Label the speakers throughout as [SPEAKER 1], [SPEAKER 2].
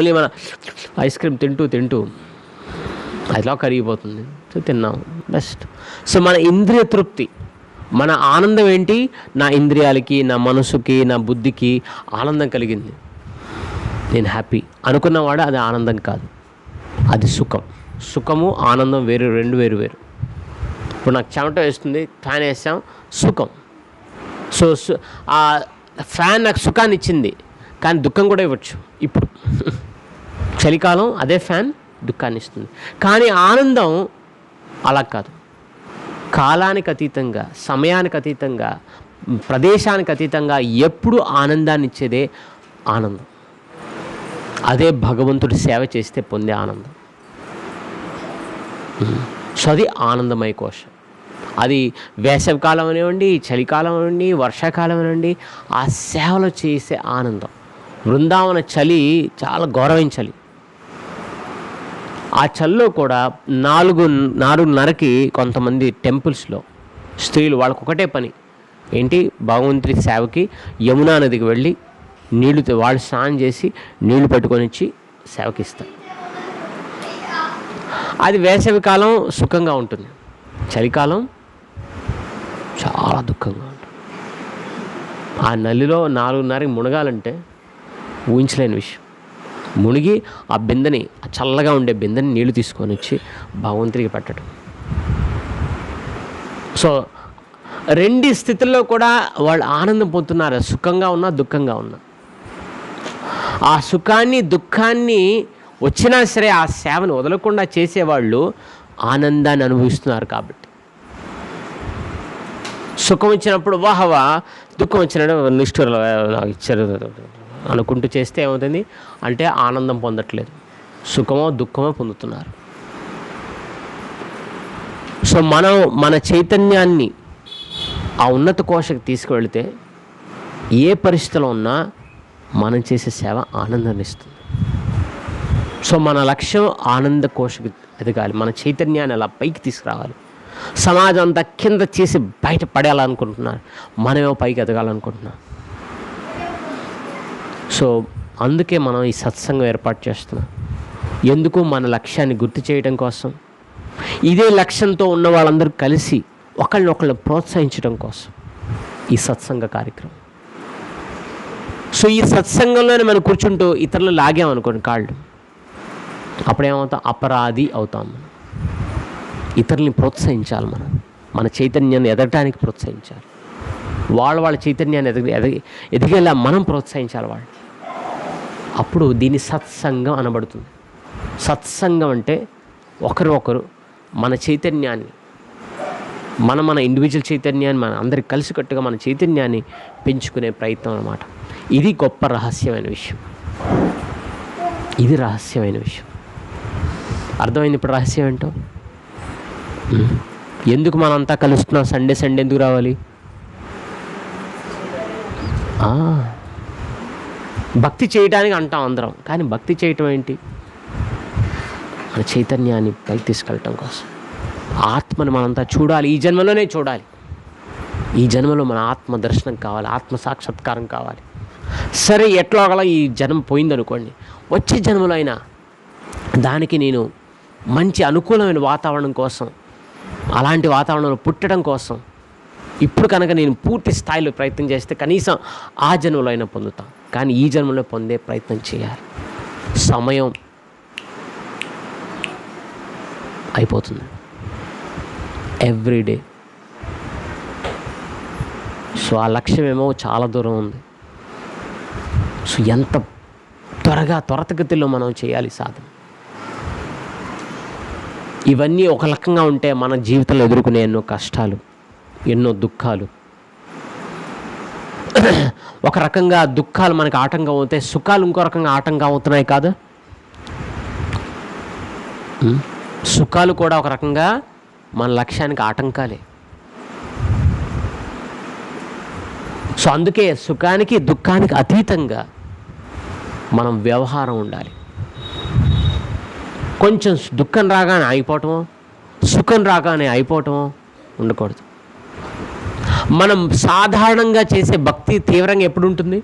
[SPEAKER 1] మళ్ళీ మన ice cream తింటూ తింటూ అదిలా కరిగిపోతుంది. సో తిన్నాం. బెస్ట్ సో మన ఇంద్రియ తృప్తి మన ఆనందం ఏంటి? నా ఇంద్రియాలకి నా మనసుకి నా బుద్ధికి ఆనందం కలిగింది. నేను హ్యాపీ. అనుకున్నవాడు అది ఆనందం కాదు. అది సుఖం. సుఖము ఆనందం వేరు రెండు వేరు వేరు. ఇప్పుడు నాకు చెమట వేస్తుంది ఫ్యాన్ వేసాం సుఖం. సో ఆ ఫ్యాన్ నాకు సుఖాన్ని ఇచ్చింది. కానీ దుఃఖం కూడా ఇవ్వచ్చు. ఇప్పుడు చలికాలం అదే ఫ్యాన్ దుఃఖాన్ని ఇస్తుంది కానీ ఆనందం అలా కాదు. కాలానికి అతీతంగా సమయానికి అతీతంగా ప్రదేశానికి అతీతంగా ఎప్పుడు ఆనందాన్ని ఇచ్చేదే ఆనందం. అదే భగవంతుడి సేవ చేస్తే పొందే ఆనందం. సో అది ఆనందమయ కోశం. అది వేసవికాలం అనివ్వండి చలికాలం అనివ్వండి వర్షాకాలం అనివ్వండి ఆ సేవలో చేసే ఆనందం. బృందావన చలి చాలా గౌరవించాలి ఆ చల్లో కూడా నాలుగు నాలుగున్నరకి కొంతమంది టెంపుల్స్లో స్త్రీలు వాళ్ళకు ఒకటే పని. ఏంటి? భగవంతుడి సేవకి యమునా నదికి వెళ్ళి నీళ్ళు వాళ్ళు స్నానం చేసి నీళ్ళు పట్టుకొని వచ్చి సేవకిస్తారు. అది వేసవి కాలం సుఖంగా ఉంటుంది. చలికాలం చాలా దుఃఖంగా ఉంటుంది. ఆ నల్లిలో నాలుగున్నరకి మునగాలంటే ఊహించలేని విషయం. మునిగి ఆ బిందెని ఆ చల్లగా ఉండే బిందెని నీళ్ళు తీసుకొని వచ్చి భగవంతుడికి పెట్టడం. సో రెండు స్థితుల్లో కూడా వాళ్ళు ఆనందం పొందుతున్నారు. సుఖంగా ఉన్నా దుఃఖంగా ఉన్నా. ఆ సుఖాన్ని దుఃఖాన్ని వచ్చినా సరే ఆ సేవను వదలకుండా చేసేవాళ్ళు ఆనందాన్ని అనుభవిస్తున్నారు కాబట్టి. సుఖం వచ్చినప్పుడు వాహవా దుఃఖం వచ్చినప్పుడు నిష్ఠురలు ఇచ్చారు. అనుకుంటూ చేస్తే ఏమవుతుంది? అంటే ఆనందం పొందట్లేదు. సుఖమో దుఃఖమో పొందుతున్నారు. సో మనం మన చైతన్యాన్ని ఆ ఉన్నత కోశకు తీసుకువెళితే ఏ పరిస్థితిలో ఉన్నా మనం చేసే సేవ ఆనందాన్ని ఇస్తుంది. సో మన లక్ష్యం ఆనంద కోశకు ఎదగాలి. మన చైతన్యాన్ని అలా పైకి తీసుకురావాలి. సమాజం అంతా కింద చేసి బయట పడేయాలనుకుంటున్నారు. మనమేమో పైకి ఎదగాలనుకుంటున్నాం. సో అందుకే మనం ఈ సత్సంగం ఏర్పాటు చేస్తున్నాం. ఎందుకు మన లక్ష్యాన్ని గుర్తు చేయడం కోసం? ఇదే లక్ష్యంతో ఉన్న వాళ్ళందరూ కలిసి ఒకళ్ళని ప్రోత్సహించడం కోసం ఈ సత్సంగ కార్యక్రమం. సో ఈ సత్సంగంలోనే మనం కూర్చుంటూ ఇతరులు లాగామనుకోండి కాళ్ళు. అప్పుడేమవుతాం అపరాధి అవుతాం మనం. ఇతరుల్ని ప్రోత్సహించాలి మనం. మన చైతన్యాన్ని ఎదగటానికి ప్రోత్సహించాలి. వాళ్ళ వాళ్ళ చైతన్యాన్ని ఎదగ ఎదగి ఎదిగేలా మనం ప్రోత్సహించాలి వాళ్ళు అప్పుడు దీన్ని సత్సంగం అనబడుతుంది. సత్సంగం అంటే ఒకరు ఒకరు మన చైతన్యాన్ని మన మన ఇండివిజువల్ చైతన్యాన్ని మన అందరికి కలిసికట్టుగా మన చైతన్యాన్ని పెంచుకునే ప్రయత్నం అనమాట ఇది గొప్ప రహస్యమైన విషయం. ఇది రహస్యమైన విషయం. అర్థమైంది ఇప్పుడు రహస్యం ఏంటో? ఎందుకు మనంతా కలుస్తున్నాం? సండే సండే ఎందుకు రావాలి? ఆ, భక్తి చేయడానికి అంటాం అందరం. కానీ భక్తి చేయటం ఏంటి? మన చైతన్యాన్ని పైకి తీసుకెళ్ళటం కోసం. ఆత్మని మనంతా చూడాలి. ఈ జన్మలోనే చూడాలి. ఈ జన్మలో మన ఆత్మ దర్శనం కావాలి. ఆత్మ సాక్షాత్కారం కావాలి. సరే ఎట్లా ఈ జన్మ పోయిందనుకోండి. వచ్చే జన్మలో అయినా దానికి నేను మంచి అనుకూలమైన వాతావరణం కోసం అలాంటి వాతావరణంలో పుట్టడం కోసం ఇప్పుడు కనుక నేను పూర్తి స్థాయిలో ప్రయత్నం చేస్తే కనీసం ఆ జన్మలో అయినా పొందుతాను కానీ ఈ జన్మలో పొందే ప్రయత్నం చేయాలి. సమయం అయిపోతుంది. ఎవ్రీడే సో ఆ లక్ష్యమేమో చాలా దూరం ఉంది. సో ఎంత త్వరగా త్వరతగతిలో మనం చేయాలి సాధన. ఇవన్నీ ఒక రకంగా ఉంటే మన జీవితంలో ఎదుర్కొనే ఎన్నో కష్టాలు ఎన్నో దుఃఖాలు ఒక రకంగా దుఃఖాలు మనకు ఆటంకం అవుతాయి. సుఖాలు ఇంకో రకంగా ఆటంకం అవుతున్నాయి కాదు. సుఖాలు కూడా ఒక రకంగా మన లక్ష్యానికి ఆటంకాలే. సో అందుకే సుఖానికి దుఃఖానికి అతీతంగా మనం వ్యవహారం ఉండాలి. కొంచెం దుఃఖం రాగానే ఆగిపోవటమో సుఖం రాగానే అయిపోవటమో ఉండకూడదు. మనం సాధారణంగా చేసే భక్తి తీవ్రంగా ఎప్పుడు ఉంటుంది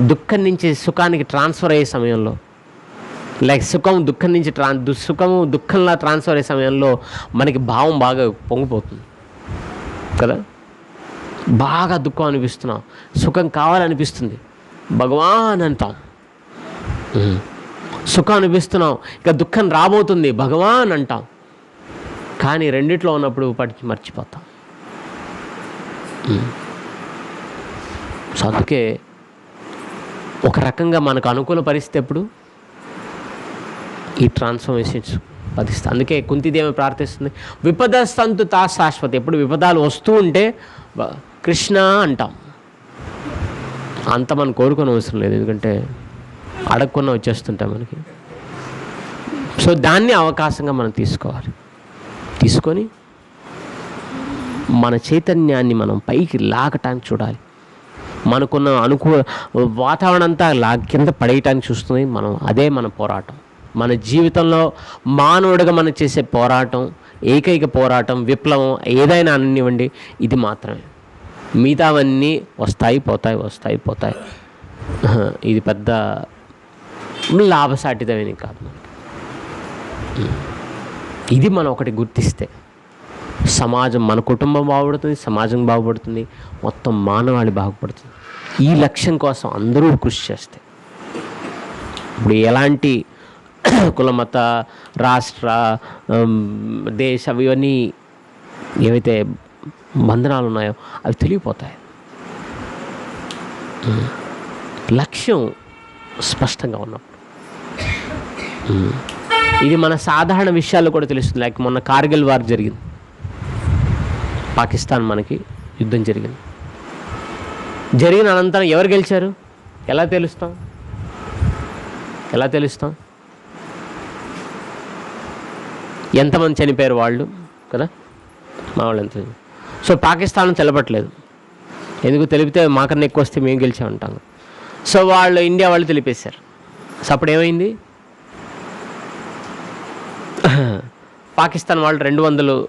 [SPEAKER 1] దుఃఖం నుంచి సుఖానికి ట్రాన్స్ఫర్ అయ్యే సమయంలో. లైక్ సుఖం దుఃఖం నుంచి ట్రాన్ దు- దుఃఖంలా ట్రాన్స్ఫర్ అయ్యే సమయంలో మనకి భావం బాగా పొంగిపోతుంది. కదా? బాగా దుఃఖం అనిపిస్తున్నాం. సుఖం కావాలనిపిస్తుంది. భగవాన్ అంటాం. సుఖం అనిపిస్తున్నాం. ఇక దుఃఖం రాబోతుంది. భగవాన్ అంటాం. కానీ రెండిట్లో ఉన్నప్పుడు పడి మర్చిపోతాం. సో అందుకే ఒక రకంగా మనకు అనుకూల పరిస్థితి ఎప్పుడు? ఈ ట్రాన్స్ఫర్మేషన్స్ పదిస్తా అందుకే కుంతిదేవి ప్రార్థిస్తుంది విపద సంతు తా శాశ్వత. ఎప్పుడు విపదాలు వస్తూ ఉంటే కృష్ణ అంటాం. అంత మనం కోరుకొని అవసరం లేదు ఎందుకంటే అడగకుండా వచ్చేస్తుంటాం మనకి. సో దాన్ని అవకాశంగా మనం తీసుకోవాలి. తీసుకొని మన చైతన్యాన్ని మనం పైకి లాగటానికి చూడాలి. మనకున్న అనుకూల వాతావరణం అంతా లా కింద పడేయటానికి చూస్తుంది. మనం అదే మన పోరాటం. మన జీవితంలో మానవుడిగా మనం చేసే పోరాటం ఏకైక పోరాటం విప్లవం ఏదైనా అనివ్వండి ఇది మాత్రమే. మిగతావన్నీ వస్తాయి పోతాయి వస్తాయి పోతాయి. ఇది పెద్ద లాభసాటితమైన కాదు మనకి. ఇది మనం ఒకటి గుర్తిస్తే సమాజం మన కుటుంబం బాగుపడుతుంది సమాజం బాగుపడుతుంది మొత్తం మానవాళి బాగుపడుతుంది. ఈ లక్ష్యం కోసం అందరూ కృషి చేస్తే. ఇప్పుడు ఎలాంటి కులమత రాష్ట్ర దేశ ఇవన్నీ ఏవైతే బంధనాలు ఉన్నాయో అవి తెలియపోతాయి లక్ష్యం స్పష్టంగా ఉన్నప్పుడు. ఇది మన సాధారణ విషయాల్లో కూడా తెలుస్తుంది. లైక్ మొన్న కార్గిల్ వార్ జరిగింది. పాకిస్తాన్ మనకి యుద్ధం జరిగింది. జరిగిన అనంతరం ఎవరు గెలిచారు? ఎలా తెలుస్తాం? ఎలా తెలుస్తాం? ఎంతమంది చనిపోయారు వాళ్ళు? కదా? మా వాళ్ళు ఎంత సో పాకిస్తాన్ తెలపట్లేదు. ఎందుకు తెలిపితే మాకన్నా ఎక్కువ వస్తే మేము గెలిచామంటాం. సో వాళ్ళు ఇండియా వాళ్ళు తెలిపేశారు. సో అప్పుడు ఏమైంది? పాకిస్తాన్ వాళ్ళు రెండు వందలు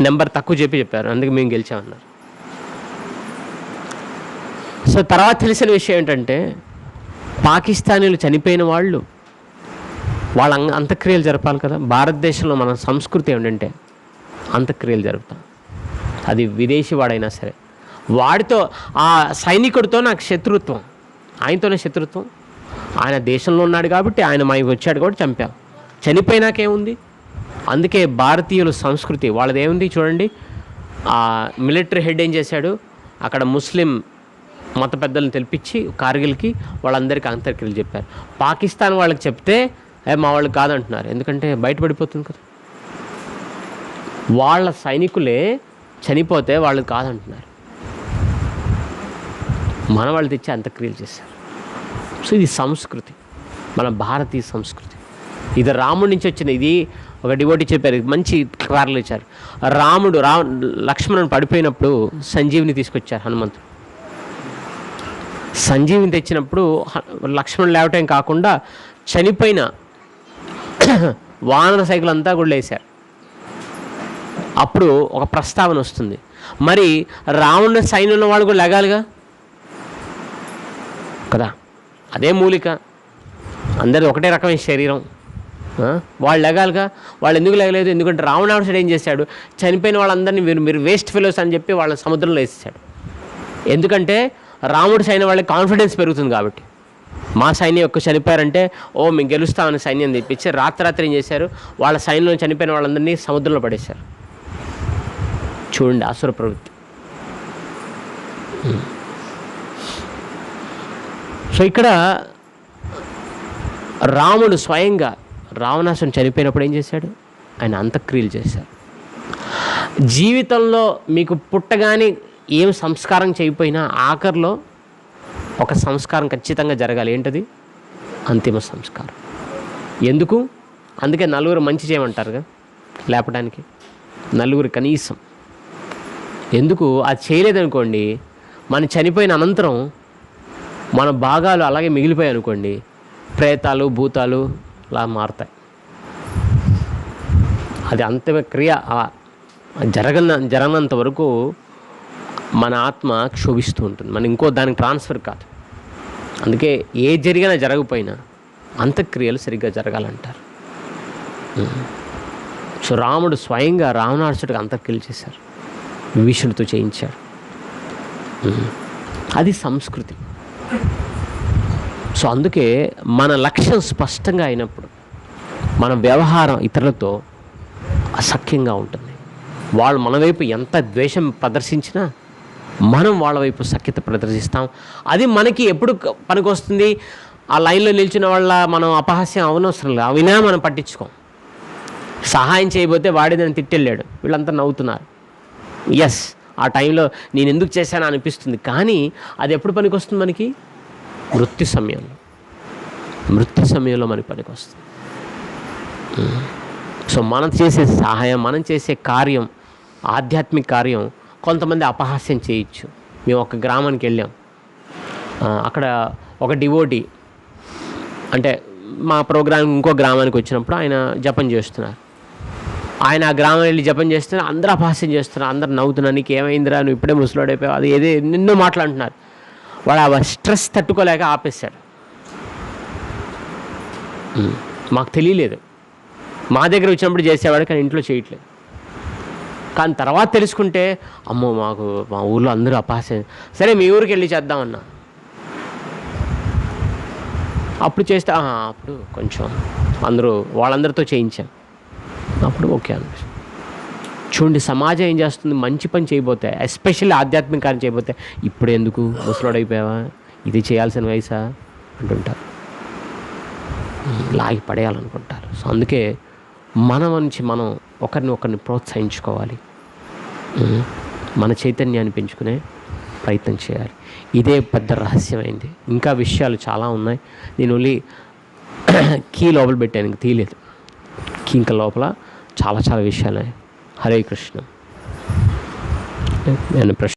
[SPEAKER 1] నెంబర్ తక్కువ చెప్పి చెప్పారు. అందుకే మేము గెలిచామన్నారు. సో తర్వాత తెలిసిన విషయం ఏంటంటే పాకిస్తానీలు చనిపోయిన వాళ్ళు వాళ్ళ అంతక్రియలు అంత్యక్రియలు జరపాలి కదా. భారతదేశంలో మన సంస్కృతి ఏంటంటే అంత్యక్రియలు జరుపుతాం. అది విదేశీ వాడైనా సరే. వాడితో ఆ సైనికుడితో నాకు శత్రుత్వం. ఆయనతోనే శత్రుత్వం. ఆయన దేశంలో ఉన్నాడు కాబట్టి ఆయన మా వచ్చాడు కాబట్టి చంపాం. చనిపోయినాకేముంది? అందుకే భారతీయుల సంస్కృతి వాళ్ళది ఏముంది చూడండి. ఆ మిలిటరీ హెడ్ ఏం చేశాడు? అక్కడ ముస్లిం మత పెద్దలను తెలిపించి కార్గిల్కి వాళ్ళందరికీ అంతర్క్రియలు చెప్పారు. పాకిస్తాన్ వాళ్ళకి చెప్తే మా వాళ్ళు కాదంటున్నారు. ఎందుకంటే బయటపడిపోతుంది కదా. వాళ్ళ సైనికులే చనిపోతే వాళ్ళు కాదంటున్నారు. మన వాళ్ళు తెచ్చి అంతక్రియలు చేశారు. సో ఇది సంస్కృతి. మన భారతీయ సంస్కృతి. ఇది రాముడి నుంచి వచ్చిన ఇది ఒక డివోటి చెప్పారు మంచి కార్లు ఇచ్చారు. రాముడు రా లక్ష్మణుడు పడిపోయినప్పుడు సంజీవిని తీసుకొచ్చారు హనుమంతుడు. సంజీవిని తెచ్చినప్పుడు లక్ష్మణుడు లేవటం కాకుండా చనిపోయిన వానర సైకిల్ అంతా కూడా లేశారు అప్పుడు ఒక ప్రస్తావన వస్తుంది. మరి రావణుని సైన్యంలో వాళ్ళు కూడా లెగాలిగా? కదా? అదే మూలిక. అందరిది ఒకటే రకమైన శరీరం. వాళ్ళు లెగాలిగా వాళ్ళు ఎందుకు లెగలేదు? ఎందుకంటే రావణాసుడు ఏం చేశాడు? చనిపోయిన వాళ్ళందరినీ మీరు మీరు వేస్ట్ ఫెలోస్ అని చెప్పి వాళ్ళ సముద్రంలో వేసేసాడు ఎందుకంటే రాముడు సైన్యం వాళ్ళకి కాన్ఫిడెన్స్ పెరుగుతుంది కాబట్టి. మా సైన్యం యొక్క చనిపోయారంటే ఓ మేము గెలుస్తామని సైన్యం తెప్పించి రాత్రాత్రి ఏం చేశారు? వాళ్ళ సైన్యంలో చనిపోయిన వాళ్ళందరినీ సముద్రంలో పడేశారు. చూడండి అసుర ప్రవృత్తి. సో ఇక్కడ రాముడు స్వయంగా రావణాసుని చనిపోయినప్పుడు ఏం చేశాడు? ఆయన అంత్యక్రియలు చేశారు జీవితంలో మీకు పుట్టగానే ఏం సంస్కారం చేయకపోయినా ఆఖరిలో ఒక సంస్కారం ఖచ్చితంగా జరగాలి. ఏంటది? అంతిమ సంస్కారం. ఎందుకు? అందుకే నలుగురు మంచి చేయమంటారుగా లేపడానికి. నలుగురు కనీసం. ఎందుకు? అది చేయలేదనుకోండి మనం చనిపోయిన అనంతరం మన భాగాలు అలాగే మిగిలిపోయాయి అనుకోండి ప్రేతాలు భూతాలు అలా మారుతాయి. అది అంతిమ క్రియ జరగన జరగనంత వరకు మన ఆత్మ క్షోభిస్తూ ఉంటుంది. మనం ఇంకో దానికి ట్రాన్స్ఫర్ కాదు. అందుకే ఏ జరిగినా జరగకపోయినా అంత్యక్రియలు సరిగ్గా జరగాలంటారు. సో రాముడు స్వయంగా రావణాసుడికి అంత్యక్రియలు చేశారు. విభీషణుడితో చేయించాడు అది సంస్కృతి. సో అందుకే మన లక్ష్యం స్పష్టంగా అయినప్పుడు మన వ్యవహారం ఇతరులతో అసఖ్యంగా ఉంటుంది. వాళ్ళు మన వైపు ఎంత ద్వేషం ప్రదర్శించినా మనం వాళ్ళ వైపు సఖ్యత ప్రదర్శిస్తాం. అది మనకి ఎప్పుడు పనికొస్తుంది? ఆ లైన్లో నిలిచిన వాళ్ళ మనం అపహాస్యం అవనవసరం లేదు. అవినా మనం పట్టించుకోం. సహాయం చేయబోతే వాడి దాన్ని తిట్టెళ్ళాడు. వీళ్ళంతా నవ్వుతున్నారు. ఎస్ ఆ టైంలో నేను ఎందుకు చేశాను అనిపిస్తుంది. కానీ అది ఎప్పుడు పనికొస్తుంది మనకి? మృత్యు సమయంలో. మృత్యు సమయంలో మనకి పనికొస్తుంది. సో మనం చేసే సహాయం మనం చేసే కార్యం ఆధ్యాత్మిక కార్యం కొంతమంది అపహాస్యం చేయొచ్చు. మేము ఒక గ్రామానికి వెళ్ళాం. అక్కడ ఒక డివోటీ అంటే మా ప్రోగ్రాం ఇంకో గ్రామానికి వచ్చినప్పుడు ఆయన జపం చేస్తున్నారు. ఆయన ఆ గ్రామం వెళ్ళి జపం చేస్తున్నారు అందరూ అపహాస్యం చేస్తున్నారు అందరు నవ్వుతున్నారు నీకు ఏమైందిరా? నువ్వు ఇప్పుడే ముసలాడైపోయావు అది ఏదే నిన్నో మాట్లాడుతున్నారు. వాడు ఆ స్ట్రెస్ తట్టుకోలేక ఆపేశాడు. మాకు తెలియలేదు. మా దగ్గర వచ్చినప్పుడు చేసేవాడు కానీ ఇంట్లో చేయట్లేదు. కానీ తర్వాత తెలుసుకుంటే అమ్మో మాకు మా ఊర్లో అందరూ అపహాస్యం. సరే మీ ఊరికి వెళ్ళి చేద్దామన్నా అప్పుడు చేస్తే అప్పుడు కొంచెం అందరూ వాళ్ళందరితో చేయించాం. అప్పుడు ఓకే అనిపిస్తుంది. చూడండి సమాజం ఏం చేస్తుంది? మంచి పని చేయబోతే ఎస్పెషల్లీ ఆధ్యాత్మిక కార్యం చేయబోతే ఇప్పుడు ఎందుకు ముసలోడైపోయావా ఇది చేయాల్సిన వయసా? అంటుంటారు. లాగి పడేయాలనుకుంటారు. సో అందుకే మన నుంచి మనం ఒకరిని ఒకరిని ప్రోత్సహించుకోవాలి. మన చైతన్యాన్ని పెంచుకునే ప్రయత్నం చేయాలి. ఇదే పెద్ద రహస్యమైంది. ఇంకా విషయాలు చాలా ఉన్నాయి. నేను ఓన్లీ కీ లోపల పెట్టాను ఇంక తీయలేదు. కీ ఇంకా లోపల చాలా చాలా విషయాలు హరే కృష్ణ. నేను ప్రశ్న